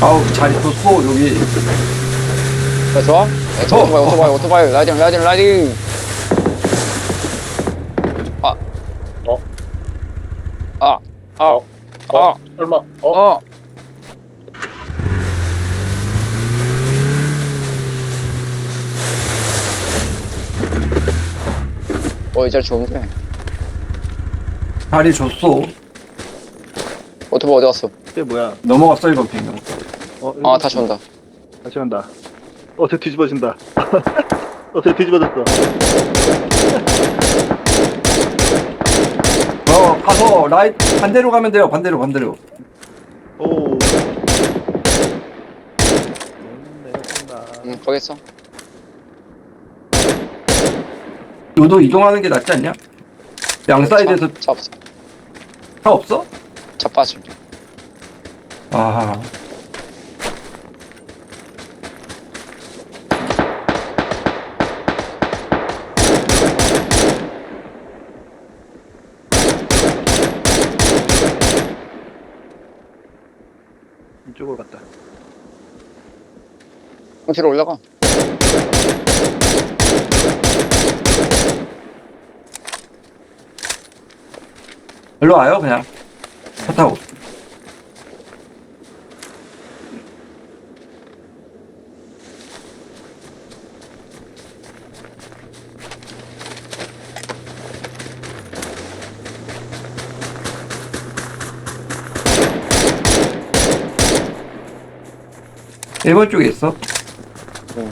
아우 자리 좋고 여기 자, 좋아? 네, 저 어, 오토바이, 어, 오토바이, 어. 오토바이, 라이딩, 라이딩, 라이딩. 아. 어? 아, 아, 어? 아, 설마? 어? 어. 어, 이제 좋은데. 자리 줬어 오토바이 어디 갔어? 이게 뭐야? 넘어갔어 이거 그냥 어, 아, 다시 온다. 다시 간다. 어, 쟤 뒤집어진다. 어, 쟤 뒤집어졌어. 어 가서 라이 반대로 가면 돼요 반대로 반대로 오. 응, 거기 있어. 너도 이동하는 게 낫지 않냐? 양 사이드에서 차, 차 없어. 차 없어? 차 빠짐. 아 이쪽으로 갔다. 뒤로 올라가. 일로 와요 그냥 차 타고 일본 쪽에 있어? 응.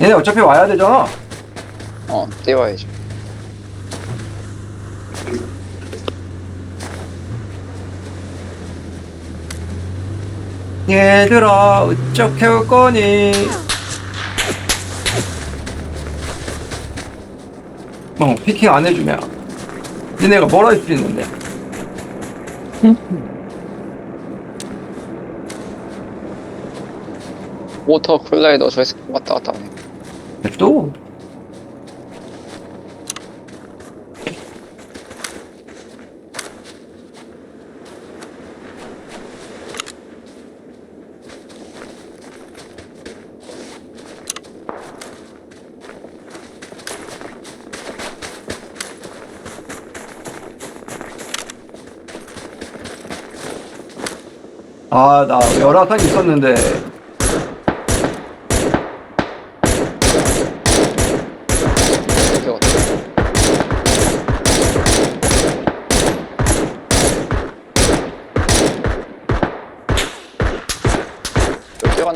얘네 어차피 와야 되잖아. 어, 뛰어야지. 얘들아 어떻게 올 거니? 어 피킹 안 해주면. 니네가 뭐라 할수 있는데 모터 쿨러에 넣어 저기서 왔다 갔다 하네. 또 아, 나 열화상 있었는데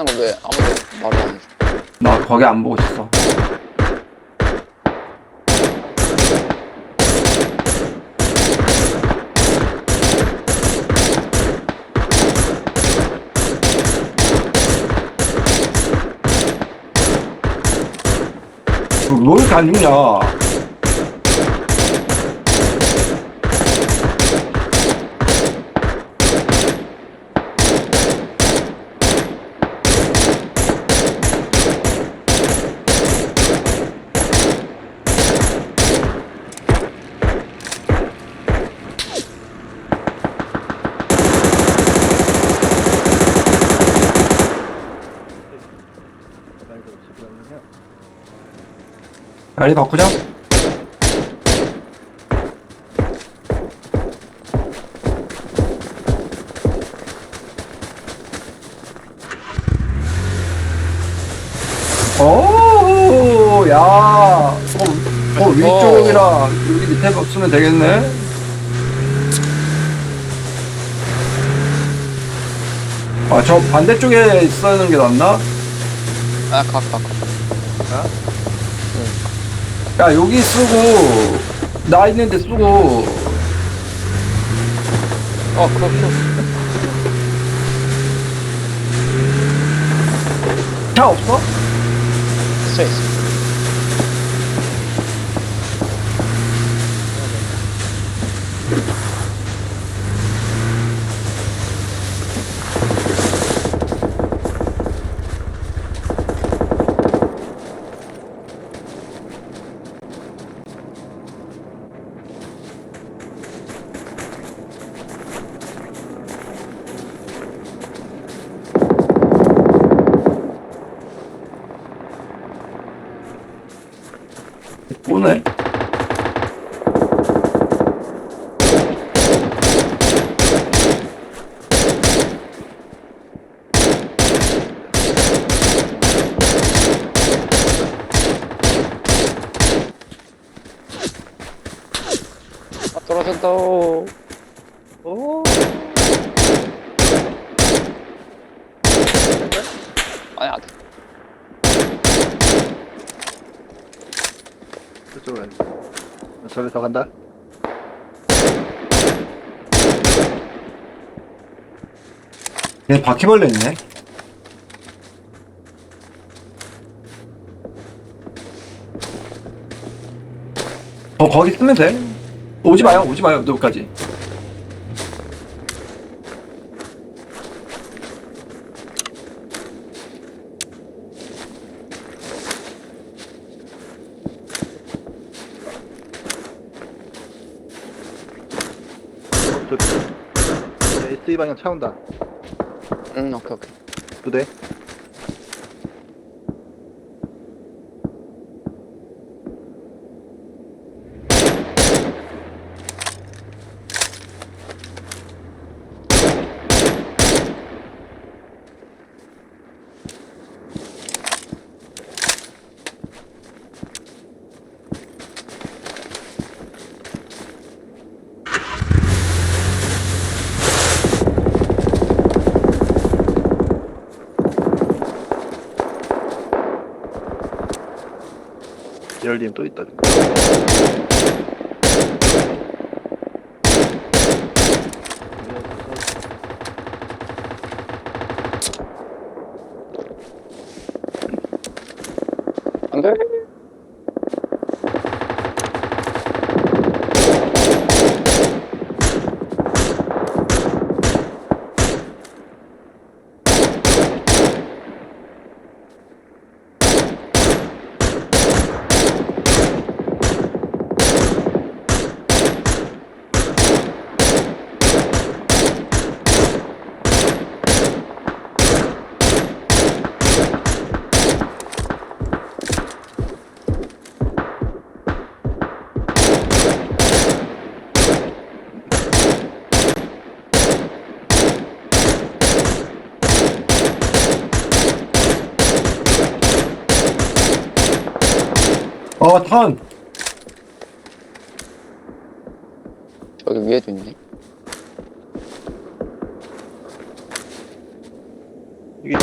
거왜 아무도 말을 안 해줘? 나 거기 안 보고 있어. 왜 이렇게 안 죽냐? 자리 바꾸자. 오, 야, 어, 어 위쪽이랑 여기 밑에 쓰면 되겠네. 아, 저 반대쪽에 쓰는 게 낫나? 아, 가, 가, 가. 야, 여기 쓰고, 나 있는데 쓰고, 어, 그거. 차 없어? 있어, 있어. 오네. 아, 떨어졌다. 오. 아니, 안 돼. 저쪽으로 가야지. 더 간다. 얘 바퀴벌레 있네. 어, 거기 쓰면 돼. 오지 마요, 오지 마요, 여기까지. SE 방향 차 온다. 응, 오케이, 오케이. 두 대. 열림 또 있다. 안 돼. 어, 턴. 저기 위에도 있네. 이게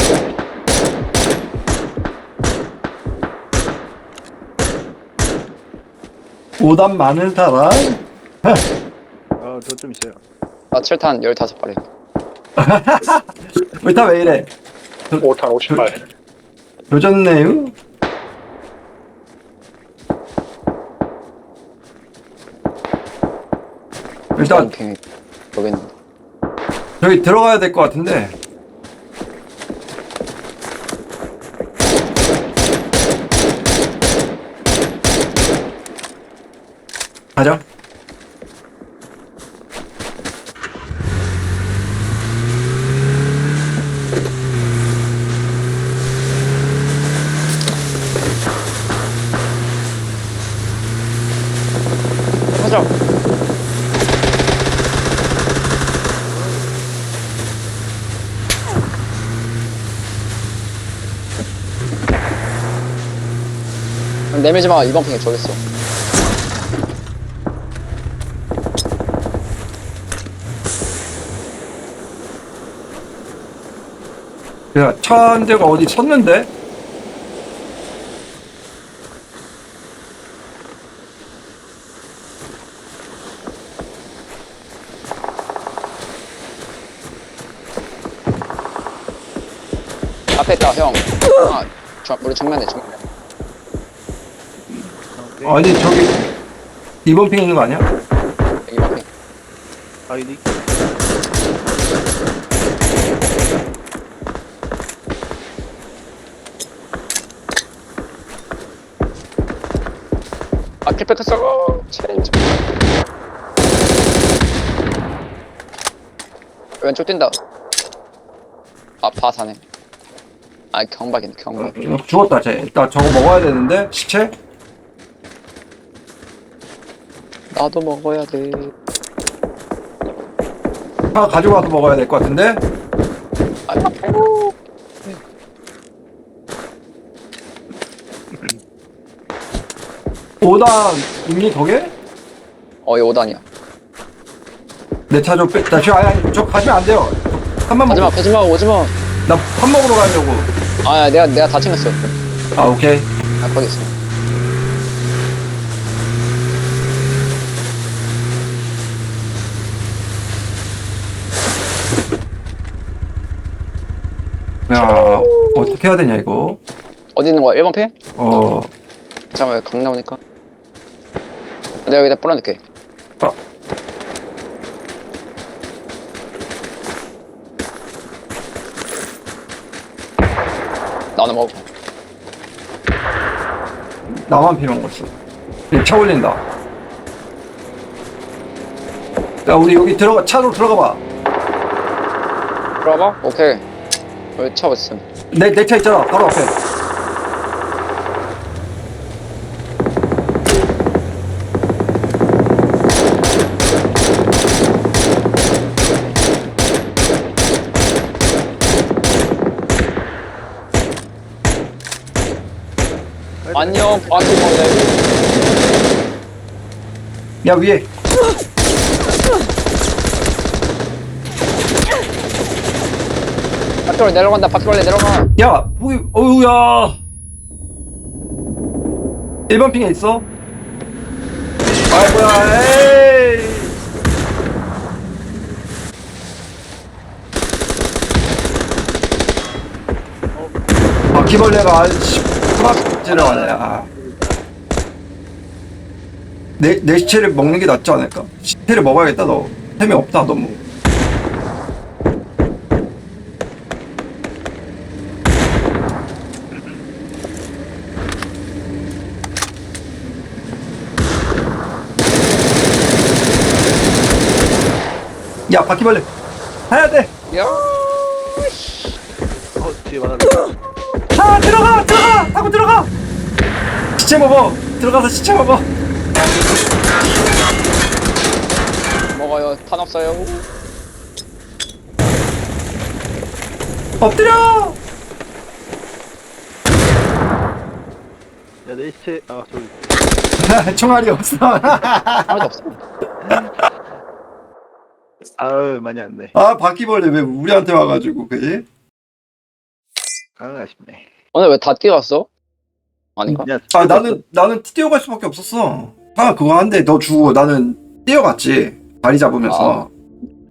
오단 많은 사람. 아, 저 좀 있어요. 나 7탄 15발이. 왜다 왜 이래? 5탄 50발. 조졌네요. 일단. 여기. 저기 들어가야 될 것 같은데. 내밀지 마. 이번 핑에 저기 있어. 야, 차 한 대가 어디 섰는데? 앞에 있다, 형. 아, 저, 우리 정면에, 정면에. 오케이. 아니, 저기, 이번 핑 있는 거 아니야? 여기 앞에. 아이디. 아, 킬백 했어. 체인지. 왼쪽 뛴다. 아, 바사네. 아, 경박이네, 경박. 어, 죽었다, 쟤. 일단 저거 먹어야 되는데, 시체? 나도 먹어야 돼. 하나 가지고 와서 먹어야 될 것 같은데? 아이고. 오단 있니 거기에? 어, 이 5단이야. 내 차 좀 빼. 나 지금 아니, 아니 저 가시면 안 돼요. 한번 가지마, 가지마, 오지마. 나밥 먹으러 가려고. 아, 야, 내가, 내가 다 챙겼어. 아 오케이. 아, 거기 있어. 야 어떻게 해야 되냐 이거. 어디 있는 거야? 1번 피? 어. 잠깐만, 강 나오니까. 내가 여기다 뿌려놓게. 아. 나는 먹어. 나만 필요한 거지. 차 올린다. 야 우리 여기 들어가 차로 들어가 봐. 들어봐? 오케이. 여기 차 있음. 내 내 차 있잖아 바로 앞에. 안녕, 바퀴 먹네. 야 위에. 바퀴로 내려간다, 바퀴로 내려가. 야 거기 어우야. 1번 핑에 있어? 아이고야 에이. 바퀴벌레가 아이씨 막지를 하네 내, 내 시체를 먹는 게 낫지 않을까? 시체를 먹어야겠다 너 템이 없다 너무 야 바퀴벌레 해야 돼 야, 어, 많아. 자 들어가 들어가 하고 들어가 시체 먹어 들어가서 시체 먹어 먹어요. 탄 없어요. 엎드려 야, 내 시체, 아, 저기. 총알이 없어 하나도 없어. 아유, 많이 안 돼. 아 바퀴벌레 왜 우리한테 와가지고 그지? 아, 아쉽네. 오늘 왜다 뛰어왔어? 아닌가? 야, 아 나는 나는 뛰어갈 수밖에 없었어 아 그거 한데 너 주고 나는 뛰어갔지 자리 잡으면서